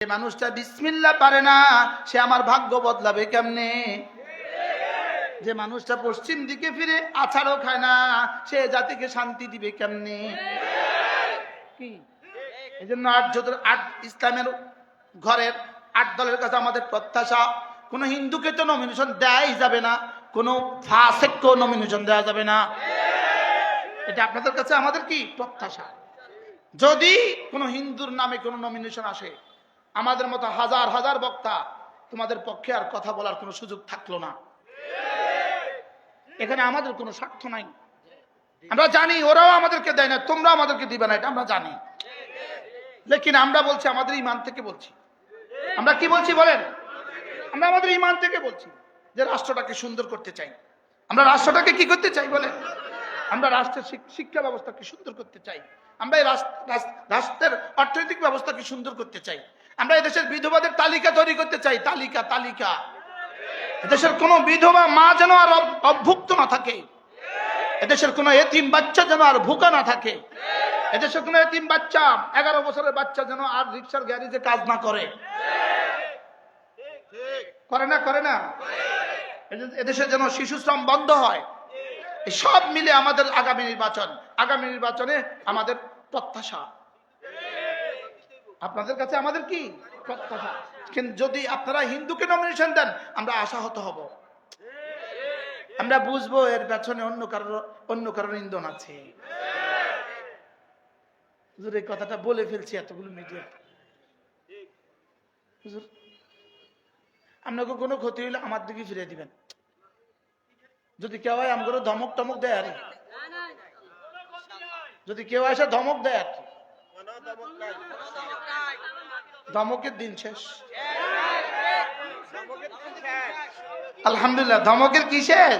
যে মানুষটা বিসমিল্লা পারে না সে আমার ভাগ্য বদলাবে কেমনে? যে মানুষটা পশ্চিম দিকে ফিরে আছাড়ও খায় না সে জাতিকে শান্তি দিবে কেমনে? কি? এই জন্য আট যত আট ইসলামের ঘরের আট দলের কাছে আমাদের প্রত্যাশা কোনো হিন্দুকে তো নমিনেশন দেয়াই যাবে না কোনো ফাসেককেও নমিনেশন দেওয়া যাবে না। এটা আপনাদের কাছে আমাদের কি? প্রত্যাশা। যদি কোনো হিন্দুর নামে কোনো নমিনেশন আসে আমাদের মতো হাজার হাজার বক্তা তোমাদের পক্ষে আর কথা বলার কোনো সুযোগ থাকল না। এখানে আমাদের কোনো স্বার্থ নাই। আমরা জানি, ওরাও আমাদেরকে দেয় না তোমরা আমাদেরকে দিবে না, এটা আমরা জানি। লেকিন আমরা বলছি, আমাদের ইমান থেকে বলছি। আমরা কি বলছি বলেন? আমরা আমাদের ইমান থেকে বলছি যে রাষ্ট্রটাকে সুন্দর করতে চাই। আমরা রাষ্ট্রটাকে কি করতে চাই বলেন? আমরা রাষ্ট্রের শিক- শিক্ষা ব্যবস্থাকে সুন্দর করতে চাই। আমরা রাষ্ট্রের অর্থনৈতিক ব্যবস্থাকে সুন্দর করতে চাই। আমরা এদেশের বিধবাদের তালিকা তৈরি করতে চাই, তালিকা তালিকা। এদেশের কোনো বিধবা মা যেন আর অভ- অভুক্ত না থাকে। এদেশের কোনো এতিম বাচ্চা যেন আর ভুকা না থাকে। এদেশের কোনো এতিম বাচ্চা, এগারো বছরের বাচ্চা যেন আর রিক্সার গ্যারেজে কাজ না করে। করে না করে না? এদেশে যেন শিশু শ্রম বন্ধ হয়। সব মিলে আমাদের আগামী নির্বাচন। আগামী নির্বাচনে আমাদের প্রত্যাশা। আপনাদের কাছে আমাদের কি কিন্তু যদি আপনারা হিন্দুকে নমিনেশন দেন, আমরা আশাহত হব। আমরা বুঝব এর পেছনে অন্য কারোর অন্য কারোর ইন্ধন আছে। হুজুর, এই কথাটা বলে ফেলছি এতগুলো মিডিয়া। হুজুর আপনাকে কোনো ক্ষতি হইলে আমার দিকে ফিরে দিবেন? যদি কেউ হয় আমগুলো ধমক টমক দেয় আরে। যদি কেউ এসে ধমক দেয় আর কি। ধমকের দিন শেষ। আলহামদুলিল্লাহ, ধমকের কি শেষ?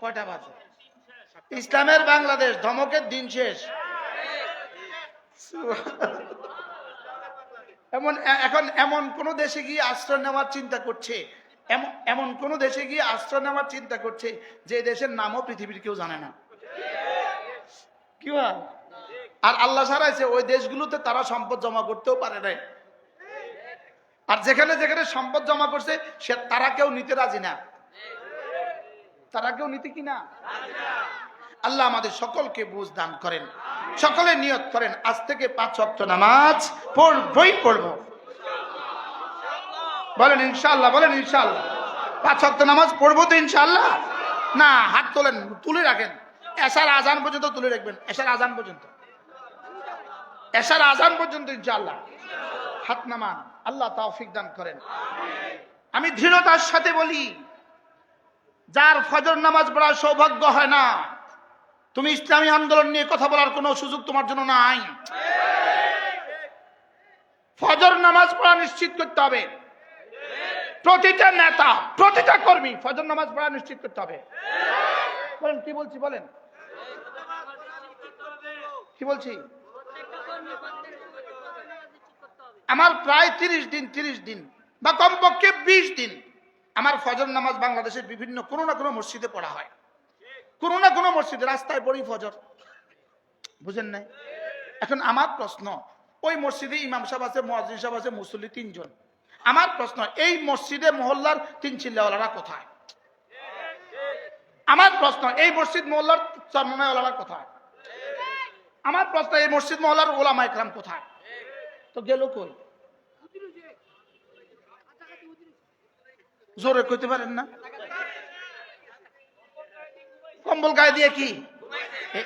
কয়টা বাজে? ইসলামের বাংলাদেশ, ধমকের দিন শেষ। এমন, এখন এমন কোন দেশে গিয়ে আশ্রয় নেওয়ার চিন্তা করছে? এমন এমন কোন দেশে গিয়ে আশ্রয় নেওয়ার চিন্তা করছে যে দেশের নামও পৃথিবীর কেউ জানে না। কি? আর আল্লাহ সারাইছে ওই দেশগুলোতে তারা সম্পদ জমা করতেও পারে নাই। আর যেখানে যেখানে সম্পদ জমা করছে, সে তারা কেউ নিতে রাজি না। তারা কেউ নিতে কি না? আল্লাহ আমাদের সকলকে বুঝ দান করেন, সকলে নিয়ত করেন। আজ থেকে পাঁচ অক্ট নামাজ পড়বই পড়ব। বলেন ইনশাল্লাহ বলেন ইনশাল্লাহ পাঁচ অক্ট নামাজ পড়ব তো ইনশাল্লাহ না, হাত তোলেন, তুলে রাখেন। এসার আজান পর্যন্ত তুলে রাখবেন এসার আজান পর্যন্ত। এসার আজান পর্যন্ত ইনশাল্লাহ হাত নামান, আল্লাহ তৌফিক দান করেন। আমি দৃঢ়তার সাথে বলি, যার ফজর নামাজ পড়ার সৌভাগ্য হয় না, তুমি ইসলামী আন্দোলন নিয়ে কথা বলার কোনো সুযোগ তোমার জন্য নাই। ফজর নামাজ পড়া নিশ্চিত করতে হবে। প্রতিটা নেতা, প্রতিটা কর্মী ফজর নামাজ পড়া নিশ্চিত করতে হবে। বলেন, কি বলছি বলেন? কি বলছি? আমার প্রায় তিরিশ দিন তিরিশ দিন বা কমপক্ষে বিশ দিন আমার ফজর নামাজ বাংলাদেশের বিভিন্ন কোনো না কোনো মসজিদে পড়া হয়। কোনো না কোনো মসজিদে, রাস্তায় পড়ি ফজর। বুঝেন নাই? এখন আমার প্রশ্ন, ওই মসজিদে ইমাম সাহেব আছে মহাজিন সাহেব আছে, মুসল্লি তিনজন। আমার প্রশ্ন, এই মসজিদে মহল্লার তিন চিল্লাওয়ালারা কোথায়? আমার প্রশ্ন, এই মসজিদ মহল্লার চরমনাওয়ালারা কোথায়? আমার প্রশ্ন, এই মসজিদ মহল্লার ওলামা একরাম কোথায়? তো গেল কই? জোরে কইতে পারেন না? কম্বল গায়ে দিয়ে কি?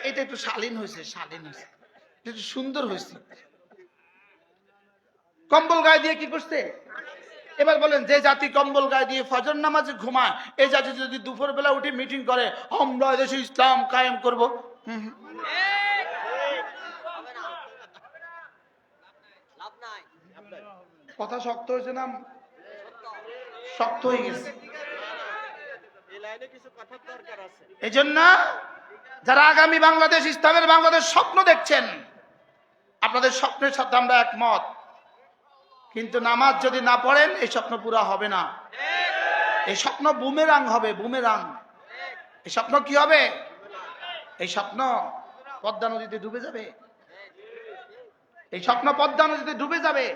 এটা একটু শালীন হয়েছে শালীন হয়েছে। একটু সুন্দর হয়েছে। কম্বল গায়ে দিয়ে কি করছে? এবার বলেন, যে জাতি কম্বল গায়ে দিয়ে ফজর নামাজে ঘুমায়, এই জাতি যদি দুপুর বেলা উঠে মিটিং করে, আমরা দেশে ইসলাম কায়েম করব। হুম হুম। কথা শক্ত হয়েছে না? শক্ত হয়ে গেছে। এই জন্য যারা আগামী বাংলাদেশ ইসলামের বাংলাদেশ স্বপ্ন দেখছেন আপনাদের স্বপ্নের সাথে আমরা একমত। কিন্তু নামাজ যদি না পড়েন এই স্বপ্ন পুরা হবে না। এই স্বপ্ন বুমেরাং হবে বুমেরাং। এই স্বপ্ন কি হবে? এই স্বপ্ন পদ্মা নদীতে ডুবে যাবে। এই স্বপ্ন পদ্মা নদীতে ডুবে যাবে।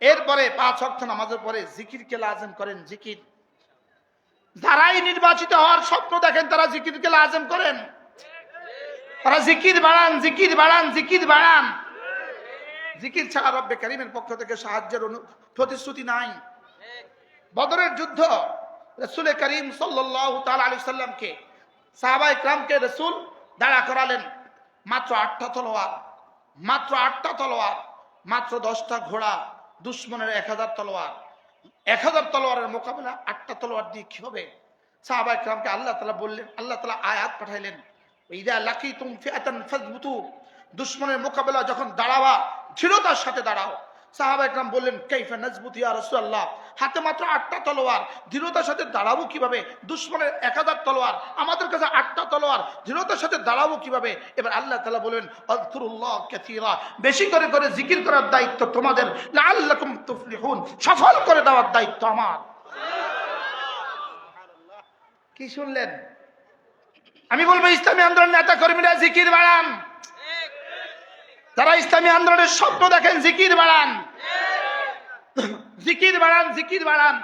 এরপরে পাঁচ অর্থ নামাজের পরে জিকির কে লাজেম করেন, জিকির। যারাই নির্বাচিত হওয়ার স্বপ্ন দেখেন তারা জিকির কে লাজেম করেন। তারা জিকির বাড়ান জিকির বাড়ান জিকির বাড়ান। জিকির ছাড়া রব্বে করিমের পক্ষ থেকে সাহায্যের প্রতিশ্রুতি নাই। বদরের যুদ্ধ, রসুল করিম সাল্লাহ আলী সাল্লামকে, সাহাবা ইকরামকে রসুল দাঁড়া করালেন। মাত্র আটটা তলোয়ার, মাত্র আটটা তলোয়ার, মাত্র দশটা ঘোড়া। দুশ্মনের এক হাজার তলোয়ার। এক হাজার তলোয়ারের মোকাবেলা আটটা তলোয়ার দিয়ে কি হবে? সাহাবা ইকরামকে আল্লাহ তালা বললেন, আল্লাহ তালা আয়াত পাঠাইলেন ইদা লাকি তুম ফিয়াতান ফাজবুতু দুশ্মনের মোকাবেলা যখন দাঁড়াবা দৃঢ়তার সাথে দাঁড়াও। সাহাবা একরাম বললেন, কাইফা নাজবুত ইয়া রাসূলুল্লাহ? হাতে মাত্র আটটা তলোয়ার। দৃঢ়তার সাথে দাঁড়াবো কীভাবে? দুশ্মনের এক হাজার তলোয়ার। আমাদের কাছে আটটা তলোয়ার। দৃঢ়তার সাথে দাঁড়াবো কীভাবে? এবার আল্লাহ আযকুরুল্লাহ কাসীরা। বেশি করে করে জিকির করার দায়িত্ব তোমাদের। সফল করে দেওয়ার দায়িত্ব আমার। কি শুনলেন? আমি বলব, ইসলামী আন্দোলন নেতা কর্মীরা জিকির বাড়ান। যারা ইসলামী আন্দোলনের স্বপ্ন দেখেন, জিকির বাড়ান। জিকির বাড়ান জিকির বাড়ান।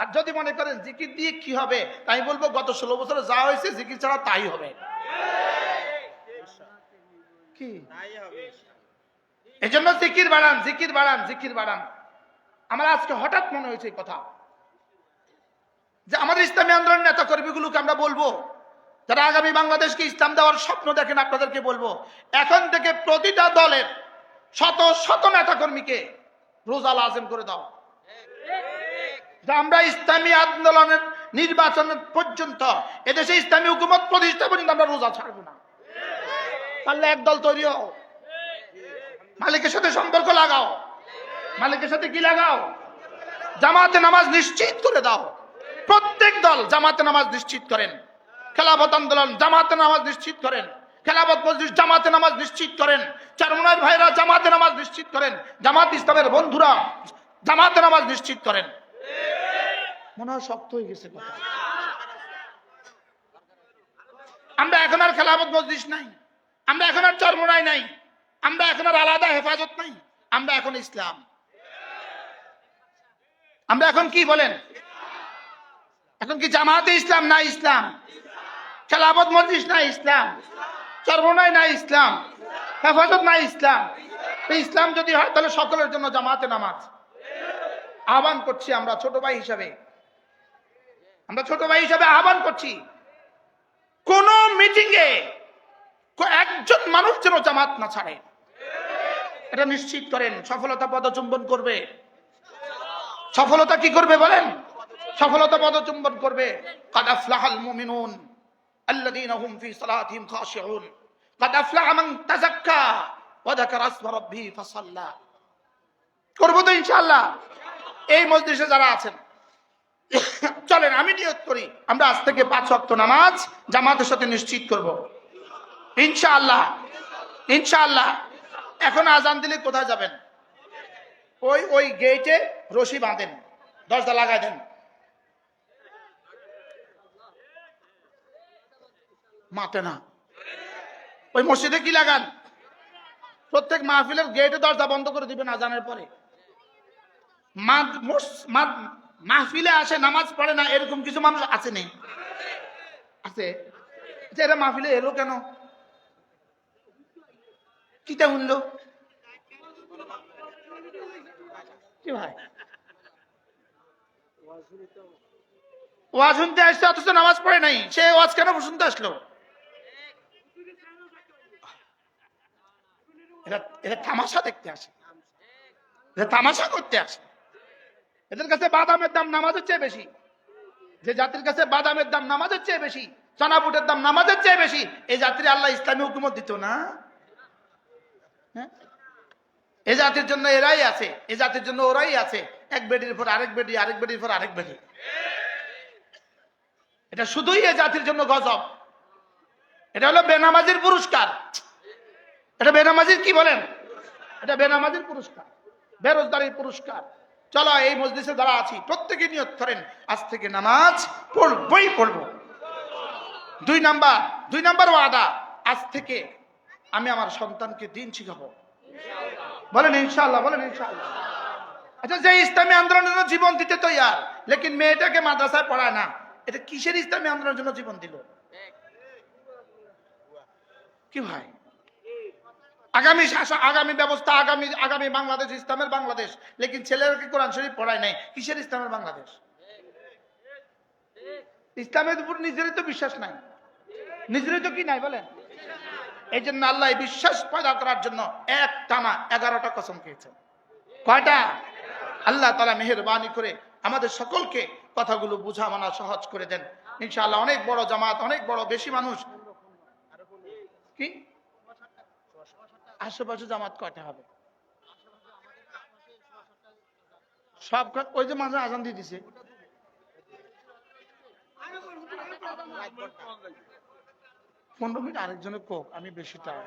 আর যদি মনে করেন জিকির দিয়ে কি হবে তাই বলব গত ষোলো বছরে যা হয়েছে, জিকির ছাড়া তাই হবে। কি? এই জন্য জিকির বাড়ান জিকির বাড়ান জিকির বাড়ান। আমার আজকে হঠাৎ মনে হয়েছে কথা। যে আমাদের ইসলামী আন্দোলন নেতা কর্মীগুলোকে আমরা বলব, যারা আগামী বাংলাদেশকে ইসলাম দেওয়ার স্বপ্ন দেখেন, আপনাদেরকে বলব, এখন থেকে প্রতিটা দলের শত শত নেতা কর্মীকে রোজা লাজেম করে দাও। যে আমরা ইসলামী আন্দোলনের নির্বাচন পর্যন্ত এদেশে ইসলামী হুকুমত প্রতিষ্ঠা পর্যন্ত আমরা রোজা ছাড়বো না। পারলে একদল তৈরি হও। মালিকের সাথে সম্পর্ক লাগাও। মালিকের সাথে কি লাগাও? জামাতে নামাজ নিশ্চিত করে দাও। প্রত্যেক দল জামাতে নামাজ নিশ্চিত করেন। খেলাফত আন্দোলন জামাতে নামাজ নিশ্চিত করেন। খেলাফত মসজিদ জামাতে নামাজ নিশ্চিত করেন। চারমনার ভাইরা জামাতে নামাজ নিশ্চিত করেন। জামাত ইসলামের বন্ধুরা জামাতে নামাজ নিশ্চিত করেন। মনে হয় শক্ত হয়ে গেছে কথা। আমরা এখন আর খেলাফত মসজিদ নাই। আমরা এখন আর চরমোনাই নাই। আমরা এখন আর আলাদা হেফাজত নাই। আমরা এখন ইসলাম। আমরা এখন কি বলেন? এখন কি জামাতে ইসলাম না ইসলাম? খেলাফত মসজিদ না ইসলাম? চরমোনাই না ইসলাম? হেফাজত না ইসলাম? ইসলাম যদি হয়, তাহলে সকলের জন্য জামাতে নামাজ। আহ্বান করছি আমরা ছোট ভাই হিসাবে। আমরা ছোট ভাই হিসাবে আহ্বান করছি, কোন মিটিং এ একজন মানুষ যেন জামাত না ছাড়ে। এটা নিশ্চিত করেন, সফলতা পদচুম্বন করবে। সফলতা কি করবে বলেন? সফলতা পদচুম্বন করবে। কাদ আফলাহাল মুমিনুন আল্লাযীনা হুম ফি সালাতিহিম খাশিউন কাদ আফলাহা মান তাজাক্কা ওয়া যাকারা আসমা রাব্বিহি ফাসাল্লা করব তো ইনশাআল্লাহ। এই মজলিসে যারা আছেন চলেন, আমি নিয়ত করি। আমরা আজ থেকে পাঁচ ওয়াক্ত নামাজ জামাতের সাথে নিশ্চিত করব। ইনশাআল্লাহ ইনশাআল্লাহ। এখন আজান দিলে কোথায় যাবেন? ওই ওই গেটে রশি বাঁধেন, দরজা লাগাই দেন। মাতে না। ওই মসজিদে কি লাগান? প্রত্যেক মাহফিলের গেটে দরজা বন্ধ করে দিবেন আজানের পরে। মাহফিলে আসে, নামাজ পড়ে না, এরকম কিছু মানুষ আছে নেই আছে? যে এরা মাহফিলে এলো কেন? কিটা শুনলো? কি ভাই? ওয়াজ শুনতে আসছে, অথচ নামাজ পড়ে নাই। সে ওয়াজ কেন শুনতে আসলো? এরা এরা তামাশা দেখতে আসে। এরা তামাশা করতে আসে। এদের কাছে বাদামের দাম নামাজের চেয়ে বেশি। যে জাতির কাছে বাদামের দাম নামাজের চেয়ে বেশি চানাপুটের দাম নামাজের চেয়ে বেশি এই জাতির আল্লাহ ইসলামী হুকুমত দিত না। হ্যাঁ? এ জাতির জন্য এরাই আছে, এ জাতির জন্য ওরাই আছে। এক বেডির পর আরেক বেডি আরেক বেডির পর আরেক বেডি এটা শুধুই এ জাতির জন্য গজব। এটা হলো বেনামাজির পুরস্কার। এটা বেনামাজির কি বলেন? এটা বেনামাজির পুরস্কার, বেরোজগারির পুরস্কার। চলো এই মসজিদে যারা আছি, প্রত্যেকে নিয়ত করেন, আজ থেকে নামাজ পড়বই পড়ব। দুই নাম্বার দুই নাম্বার ওয়াদা, আজ থেকে আমি আমার সন্তানকে দিন শিখাবো। বলেন ইনশাআল্লাহ, বলেন ইনশাল্লাহ আচ্ছা যে ইসলামী আন্দোলনের জন্য জীবন দিতে তো ইয়ার লেকিন মেয়েটাকে মাদ্রাসায় পড়ায় না, এটা কিসের ইসলামী আন্দোলনের জন্য জীবন দিল? কি ভাই? আগামী শাসন আগামী ব্যবস্থা, আগামী আগামী বাংলাদেশ, ইসলামের বাংলাদেশ। লেকিন ছেলেরাকে কোরআন শরীফ পড়ায় নাই? কিসের ইসলামের বাংলাদেশ? ইসলামের উপর নিজেরই তো বিশ্বাস নাই। নিজেরই তো কি নাই বলেন? এই জন্য আল্লাহ বিশ্বাস পয়দা করার জন্য এক টানা এগারোটা কসম খেয়েছেন। কয়টা? আল্লাহ তালা মেহরবানি করে আমাদের সকলকে কথাগুলো বুঝা মানা সহজ করে দেন। ইনশাআল্লাহ অনেক বড় জামাত, অনেক বড় বেশি মানুষ। কি? আশেপাশে জামাত কয়টা হবে? সব ওই যে মাঝে আজান দিয়ে দিছে। পনেরো মিনিট আরেকজনের কোক, আমি বেশি টায়ার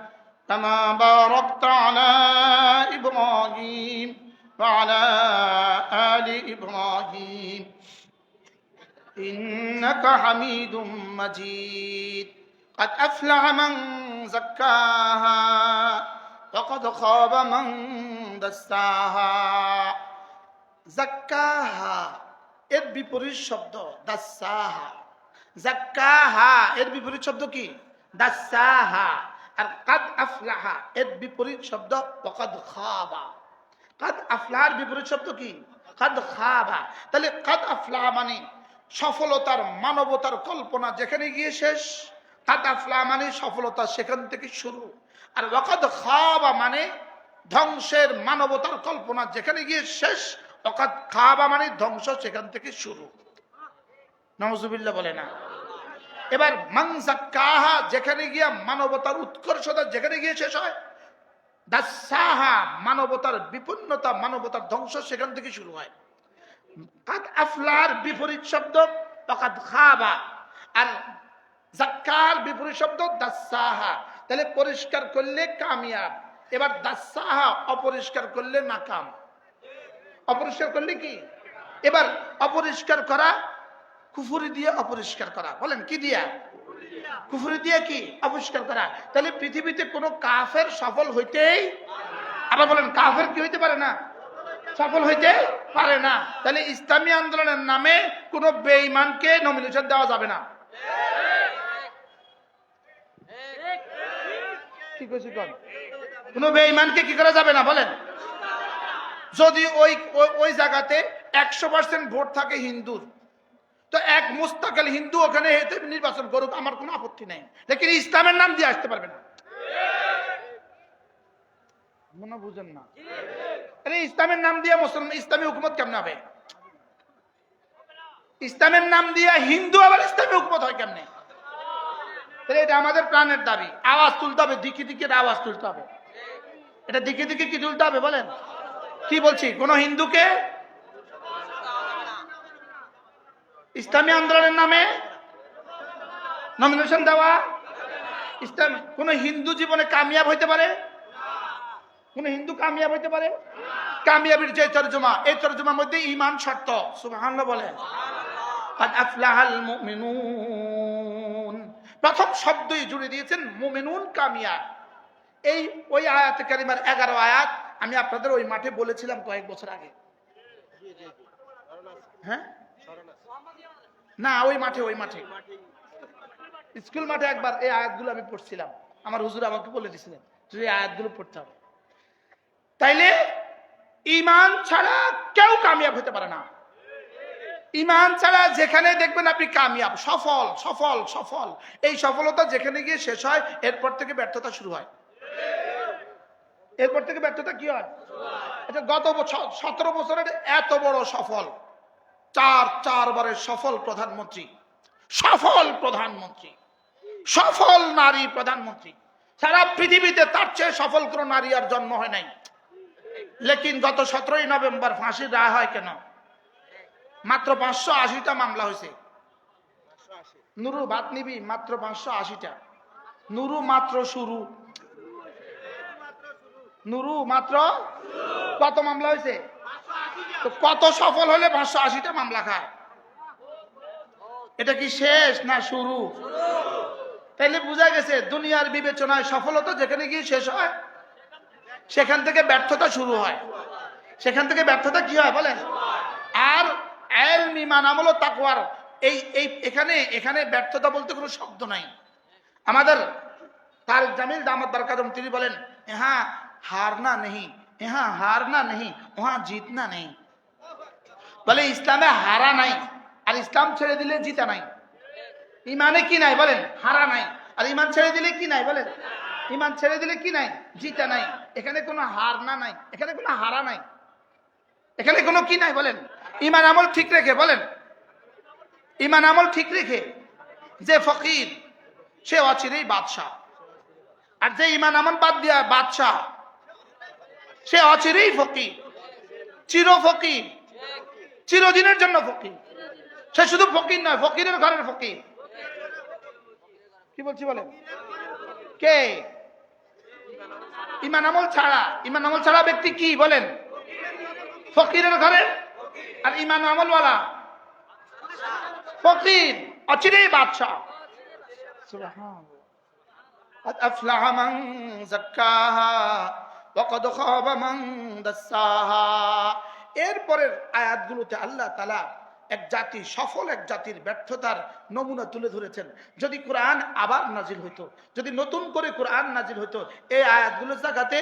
كما باركت على إبراهيم وعلى آل إبراهيم إنك حميد مجيد قد أفلح من زكاها وقد خاب من دساها زكاها এর বিপরীত শব্দ দাসাহা জাক্কাহা এর বিপরীত শব্দ কি দাসাহা আর কাদ আফলাহা, এর বিপরীত শব্দ ওয়াকাদ খাবা। কাদ আফলাহার বিপরীত শব্দ কি? কাদ খাবা। তাহলে কাদ আফলাহা মানে সফলতার মানবতার কল্পনা যেখানে গিয়ে শেষ। কাদ আফলাহা মানে সফলতা সেখান থেকে শুরু। আর ওয়াকাদ খাবা মানে ধ্বংসের মানবতার কল্পনা যেখানে গিয়ে শেষ। অকাত খাবা মানে ধ্বংস সেখান থেকে শুরু। নজুবিল্লা বলে না। এবার মাংসাক্কাহা যেখানে গিয়া মানবতার উৎকর্ষতা যেখানে গিয়ে শেষ হয়, দাসাহা, মানবতার বিপন্নতা, মানবতার ধ্বংস সেখান থেকে শুরু হয়। আফলার বিপরীত শব্দ অকাদ খাবা। আর জাক্কার বিপরীত শব্দ, দাসাহা। তাহলে পরিষ্কার করলে কামিয়াব, এবার দাসাহা অপরিষ্কার করলে নাকাম। অপরিষ্কার করলে কি? এবার অপরিষ্কার করা কুফুরি দিয়ে অপরিষ্কার করা। বলেন, কি দিয়া? কুফুরি দিয়ে কি? অপরিষ্কার করা। তাহলে পৃথিবীতে কোনো কাফের সফল হইতেই আবার বলেন, কাফের কি হইতে পারে না? সফল হইতে পারে না। তাহলে ইসলামী আন্দোলনের নামে কোনো বেঈমানকে নমিনেশন দেওয়া যাবে না। কোন? কোনো কি করা যাবে না? বলেন। যদি ওই, ওই- ওই জায়গাতে একশো পার্সেন্ট ভোট থাকে হিন্দুর তো এক মুস্তাকাল হিন্দু ওখানে হেঁটে নির্বাচন করুক, আমার কোনো আপত্তি নেই। লেকিন ইসলামের নাম দিয়ে আসতে পারবে না। মনে বুঝেন না। আরে ইসলামের নাম দিয়ে মুসলমান, ইসলামী হুকুমত কেমন হবে? ইসলামের নাম দিয়ে হিন্দু আবার ইসলামী হুকুমত হয় কেমনে? এটা আমাদের প্রাণের দাবি। আওয়াজ তুলতে হবে, দিকে দিকে আওয়াজ তুলতে হবে। এটা দিকে দিকে কি তুলতে হবে বলেন? কি বলছি? কোন হিন্দুকে ইসলামী আন্দোলনের নামে নমিনেশন দেওয়া? ইসলাম কোন হিন্দু জীবনে কামিয়াব হইতে পারে? কোন হিন্দু কামিয়াব হইতে পারে? কামিয়াবির যে তর্জমা, এই তর্জমার মধ্যে ইমান শর্ত। সুবাহান বলে প্রথম শব্দই জুড়ে দিয়েছেন মুমিনুন কামিয়া এই ওই আয়াত কারিমার এগারো আয়াত আমি আপনাদের ওই মাঠে বলেছিলাম কয়েক বছর আগে। হ্যাঁ? না, ওই মাঠে ওই মাঠে। স্কুল মাঠে একবার এই আয়াতগুলো আমি পড়ছিলাম। আমার হুজুর আমাকে বলে দিয়েছিলেন, যে আয়াতগুলো পড়তে হবে। তাইলে ইমান ছাড়া কেউ কামিয়াব হতে পারে না। ইমান ছাড়া যেখানে দেখবেন আপনি কামিয়াব, সফল সফল সফল। এই সফলতা যেখানে গিয়ে শেষ হয়, এরপর থেকে ব্যর্থতা শুরু হয়। এরপর থেকে ব্যর্থতা কি হয়? আচ্ছা গত বছর, সতেরো বছরের এত বড় সফল চার চারবারের সফল প্রধানমন্ত্রী সফল প্রধানমন্ত্রী, সফল নারী প্রধানমন্ত্রী। সারা পৃথিবীতে তার চেয়ে সফল কোন নারী আর জন্ম হয় নাই। লেকিন গত সতেরোই নভেম্বর ফাঁসির রায় হয় কেন? মাত্র পাঁচশো আশিটা মামলা হয়েছে। নুরু ভাত নিবি, মাত্র পাঁচশো আশিটা। নুরু মাত্র শুরু। নুরু মাত্র কত মামলা হয়েছে? তো কত সফল হলে পাঁচশো আশিটা মামলা খায়? এটা কি শেষ না শুরু? তাইলে বোঝা গেছে, দুনিয়ার বিবেচনায় সফলতা যেখানে গিয়ে শেষ হয়, সেখান থেকে ব্যর্থতা শুরু হয়। সেখান থেকে ব্যর্থতা কি হয় বলেন? আর তাকওয়ার, এই এই, এখানে এখানে ব্যর্থতা বলতে কোনো শব্দ নাই। আমাদের তার জামিল দামত বরকাতম তিনি বলেন হ্যাঁ হারনা নেই হ্যাঁ হারনা নেই ওহা জিতনা নেই বলে, ইসলামে হারা নাই, আর ইসলাম ছেড়ে দিলে জিতা নাই। ইমানে কি নাই বলেন? হারা নাই। আর ইমান ছেড়ে দিলে কি নাই বলেন? ইমান ছেড়ে দিলে কি নাই? জিতা নাই। এখানে কোনো হার না নাই, এখানে কোনো হারা নাই। এখানে কোনো কি নাই বলেন? ইমান আমল ঠিক রেখে বলেন। ইমান আমল ঠিক রেখে যে ফকির, সে অচিরেই বাদশাহ। আর যে ইমান আমল বাদ দিয়া বাদশাহ, সে অচিরেই ফকির চির ফকির চিরদিনের জন্য ফকির সে শুধু ফকির নয় ফকিরের ঘরের ফকির কি বলছি বলেন কে ইমান আমল ছাড়া ইমান আমল ছাড়া ব্যক্তি কি বলেন ফকিরের ঘরে আর ইমান আমলওয়ালা ফকির অচিরেই বাদশাহ সুবহানাল্লাহ قد أفلح من زكاها وقد خاب من دساها এরপরের আয়াতগুলোতে আল্লাহ তালা এক জাতি সফল এক জাতির ব্যর্থতার নমুনা তুলে ধরেছেন যদি কোরআন আবার নাজিল হইতো যদি নতুন করে কোরআন নাজিল হইতো এই আয়াতগুলোর জায়গাতে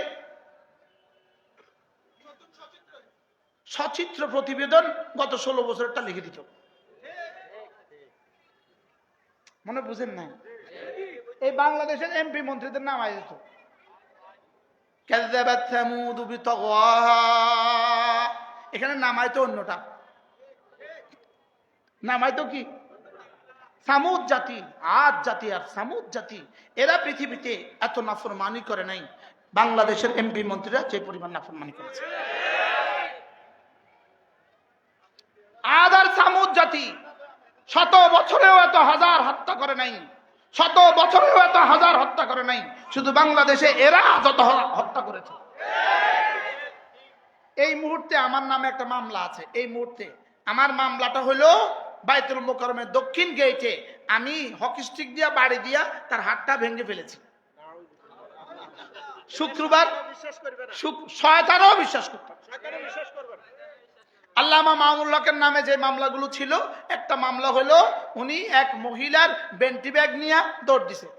সচিত্র প্রতিবেদন গত ষোলো বছরটা লিখে দিত মনে বুঝেন না এই বাংলাদেশের এমপি মন্ত্রীদের নাম আয় যেত كذبت ثمود بطغواها এখানে নামাইতো অন্যটা। নামাইতো কি? সামুদ জাতি আজ জাতি আর সামুদ জাতি, এরা পৃথিবীতে এত নাফরমানি করে নাই। বাংলাদেশের এমপি মন্ত্রীরা যে পরিমাণ নাফরমানি করেছে। আদ আর সামুদ জাতি শত বছরেও এত হাজার হত্যা করে নাই। শত বছরেও এত হাজার হত্যা করে নাই। শুধু বাংলাদেশে এরা যত হত্যা করেছে। এই মুহূর্তে আমার নামে একটা মামলা আছে, এই মুহূর্তে। আমার মামলাটা হলো বাইতুল মোকরমের দক্ষিণ গেটে আমি হকি স্টিক দিয়া, বাড়ি দিয়া তার হাতটা ভেঙে ফেলেছি। শুক্রবার শুক- শয়তানও বিশ্বাস করতাম আল্লামা মামুল্লাকের নামে যে মামলাগুলো ছিল, একটা মামলা হলো উনি এক মহিলার বেন্টি ব্যাগ নিয়ে দৌড় দিছে।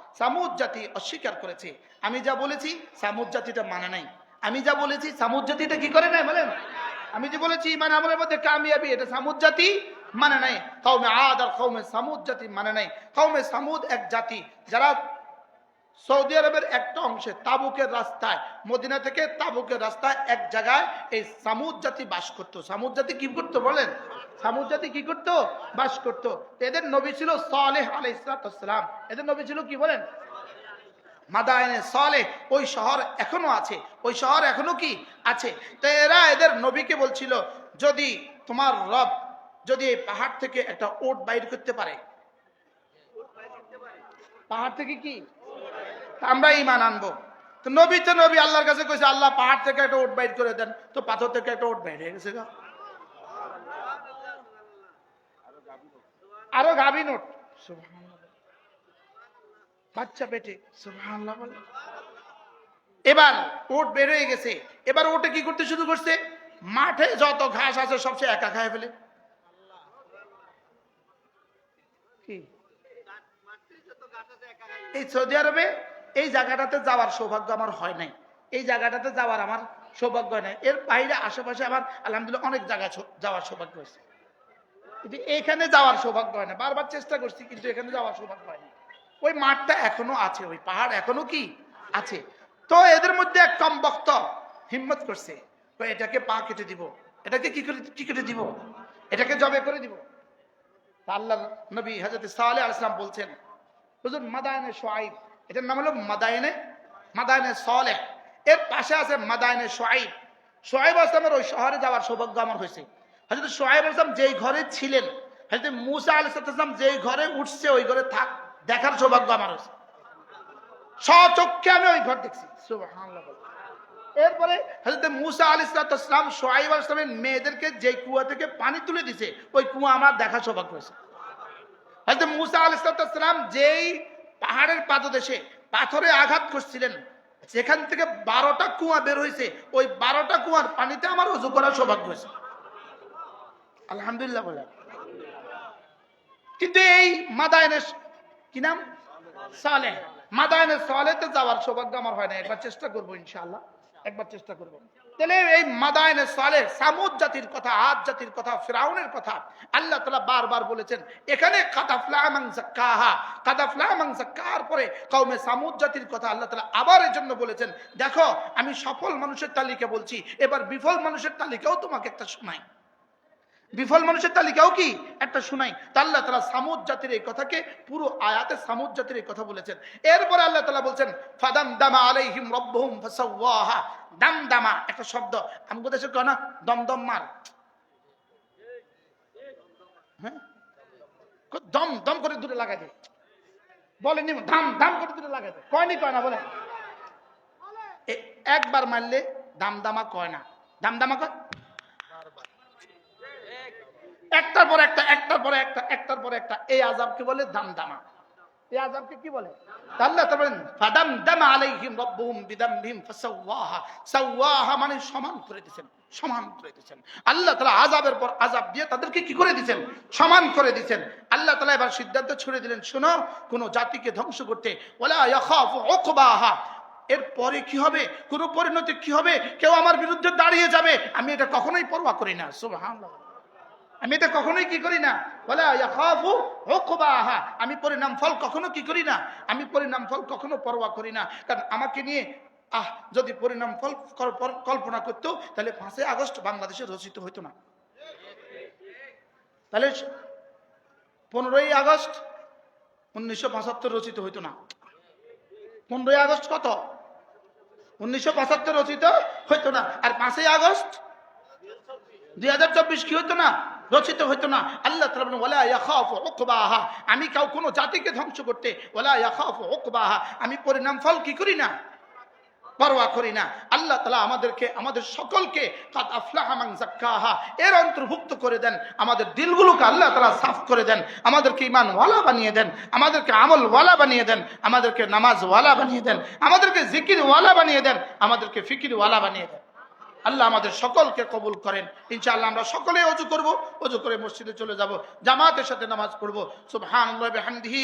সামুদ জাতি অস্বীকার করেছে। আমি যা বলেছি, সামুদ জাতিটা মানে নাই। আমি যা বলেছি, সামুদ জাতিটা কি করে নাই বলেন? আমি যে বলেছি মানে আমলের মধ্যে কামিয়াবি, এটা সামুদ জাতি মানে নাই। কওমে আদ আর কওমে সামুদ জাতি মানে নাই। কওমে সামুদ এক জাতি, যারা সৌদি আরবের একটা অংশে তাবুকের রাস্তায়, মদিনা থেকে তাবুকের রাস্তায় এক জায়গায় এই সামুদ জাতি বাস করতো। সামুদ জাতি কি করতো বলেন? সামুদ জাতি কি করতো? বাস করতো। এদের নবী ছিল সালেহ আলাই ইসলাতাম এদের নবী ছিল কি বলেন? মাদায়নে সালেহ। ওই শহর এখনও আছে। ওই শহর এখনও কি? আছে। তো এরা এদের নবীকে বলছিল, যদি তোমার রব যদি এই পাহাড় থেকে একটা ওট বাইর করতে পারে। পাহাড় থেকে কি? আমরা ইমান আনব। তো নবী তো নবী, আল্লাহর কাছে কইছে, আল্লাহ পাহাড় থেকে একটা ওট বাইর করে দেন। তো পাথর থেকে একটা ওট বাইর হয়ে গেছে গা। আরও গাভী নোট। বাচ্চা পেটে। বলে। এবার ওট বের হয়ে গেছে। এবার ওটে কি করতে শুরু করছে? মাঠে যত ঘাস আছে সব সে একা খায় ফেলে। এই সৌদি আরবে এই জায়গাটাতে যাওয়ার সৌভাগ্য আমার হয় নাই। এই জায়গাটাতে যাওয়ার আমার সৌভাগ্য হয় নাই। এর বাইরে আশেপাশে আমার আলহামদুলিল্লাহ অনেক জায়গায় যাওয়ার সৌভাগ্য হয়েছে। কিন্তু এখানে যাওয়ার সৌভাগ্য হয় না। বারবার চেষ্টা করছি, কিন্তু এখানে যাওয়ার সৌভাগ্য হয় না ওই মাঠটা এখনও আছে, ওই পাহাড় এখনও কি? আছে। তো এদের মধ্যে এক কম বক্ত হিম্মত করছে এটাকে পা কেটে দিব। এটাকে কি করে কি কেটে দিব? এটাকে জবে করে দিব। আল্লাহ নবী হাজরত সালে আলাইসলাম বলছেন, হুজুর মাদায়নে সোয়াইব, এটার নাম হলো মাদায়নে মাদায়নে সলে এর পাশে আছে মাদায়নে সোয়াইব। সোয়াইব আসলামের ওই শহরে যাওয়ার সৌভাগ্য আমার হয়েছে। হজরত সোয়াইব আসলাম যেই ঘরে ছিলেন হজরত মুসা আলাইসালাম যেই ঘরে উঠছে, ওই ঘরে থাক, দেখার সৌভাগ্য আমার হয়েছে। স্বচক্ষে আমি ওই ঘর দেখছি। এরপরে হজরত মুসা আলী ইসলাম সোহাইব ইসলামের মেয়েদেরকে যে কুয়া থেকে পানি তুলে দিছে, ওই কুয়া আমার দেখার সৌভাগ্য হয়েছে। হজরত মুসা আলী ইসলাম যেই পাহাড়ের পাদদেশে পাথরে আঘাত করছিলেন, সেখান থেকে বারোটা কুয়া বের হয়েছে ওই বারোটা কুয়ার পানিতে আমার অজু করার সৌভাগ্য হয়েছে। আলহামদুলিল্লাহ বলে। কিন্তু এই মাদায়নের কি নাম? সালেহ। মাদায়নের সালেতে যাওয়ার সৌভাগ্য আমার হয় না। একবার চেষ্টা করব ইনশাআল্লাহ। একবার চেষ্টা করব। এই মাদায়নের সালেহ সামুদ জাতির কথা, আদ জাতির কথা, ফিরাউনের কথা আল্লাহ তালা বারবার বলেছেন, এখানে পরে কওমে সামুদ জাতির কথা আল্লাহ তালা আবার এর জন্য বলেছেন, দেখো, আমি সফল মানুষের তালিকা বলছি, এবার বিফল মানুষের তালিকাও তোমাকে একটা শোনাই। বিফল মানুষের তালিকাও কি? একটা শুনাই। আল্লাহ তালা সামুদ জাতির এই কথাকে পুরো আয়াতে সামুদ জাতির এই কথা বলেছেন। এরপরে আল্লাহ তালা বলছেন ফাদাম দামা আলাইহিম রব্বহুম ফাসাওয়াহা। দাম দামা একটা শব্দ। আমি দেশে কয় না? দমদম মার হ্যাঁ? দম দম করে দূরে লাগাই দে। বলেনি, দাম দাম করে দূরে লাগাই দে। কয়নি, কয় না, বলে। একবার মারলে দাম দামা কয় না। দাম দামা কয়? একটার পর একটা, একটার পর একটা, একটার পর একটা। এই আজাবকে বলে দামদামা। ফাদাম দামা মানে সমান করে সমান আল্লাহ তাদেরকে কি করে দিয়েছেন? সমান করে আল্লাহ এবার সিদ্ধান্ত ছুড়ে দিলেন, শোনো, কোন জাতিকে ধ্বংস করতে। ওয়ালা এর পরে কি হবে? কোন পরিণতি কি হবে? কেউ আমার বিরুদ্ধে দাঁড়িয়ে যাবে। আমি এটা কখনোই পরোয়া করি না। সুবহানাল্লাহ। আমি এটা কখনোই কি করি না। বলে উকবাহা। আমি পরিণাম ফল কখনো কি করি না। আমি পরিণাম ফল কখনো পরোয়া করি না। কারণ আমাকে নিয়ে, আহ, যদি পরিণাম ফল কল্পনা করতো, তাহলে পাঁচই আগস্ট বাংলাদেশে রচিত হইতো না। তাহলে পনেরোই আগস্ট উনিশশো পঁচাত্তর রচিত হইতো না। পনেরোই আগস্ট কত? উনিশশো পঁচাত্তর রচিত হইতো না। আর পাঁচই আগস্ট দুই হাজার চব্বিশ কি হতো না? রচিত হতো না। আল্লাহ বলেন, ওয়ালা ইয়াখাফু উকবাহা। আমি কাউ কোনো জাতিকে ধ্বংস করতে ওয়ালা ইয়াখাফু উকবাহা। আমি পরিণাম ফল কি করি না? পরোয়া করি না। আল্লাহ তালা আমাদেরকে আমাদের সকলকে এর অন্তর্ভুক্ত করে দেন। আমাদের দিলগুলোকে আল্লাহ তালা সাফ করে দেন। আমাদেরকে ইমান ওয়ালা বানিয়ে দেন। আমাদেরকে আমল ওয়ালা বানিয়ে দেন। আমাদেরকে নামাজ ওয়ালা বানিয়ে দেন। আমাদেরকে জিকির ওয়ালা বানিয়ে দেন। আমাদেরকে ফিকির ওয়ালা বানিয়ে দেন। আল্লাহ আমাদের সকলকে কবুল করেন। ইনশাআল্লাহ আমরা সকলে অজু করব, অজু করে মসজিদে চলে যাব, জামাতের সাথে নামাজ পড়ব। সুবহানাল্লাহি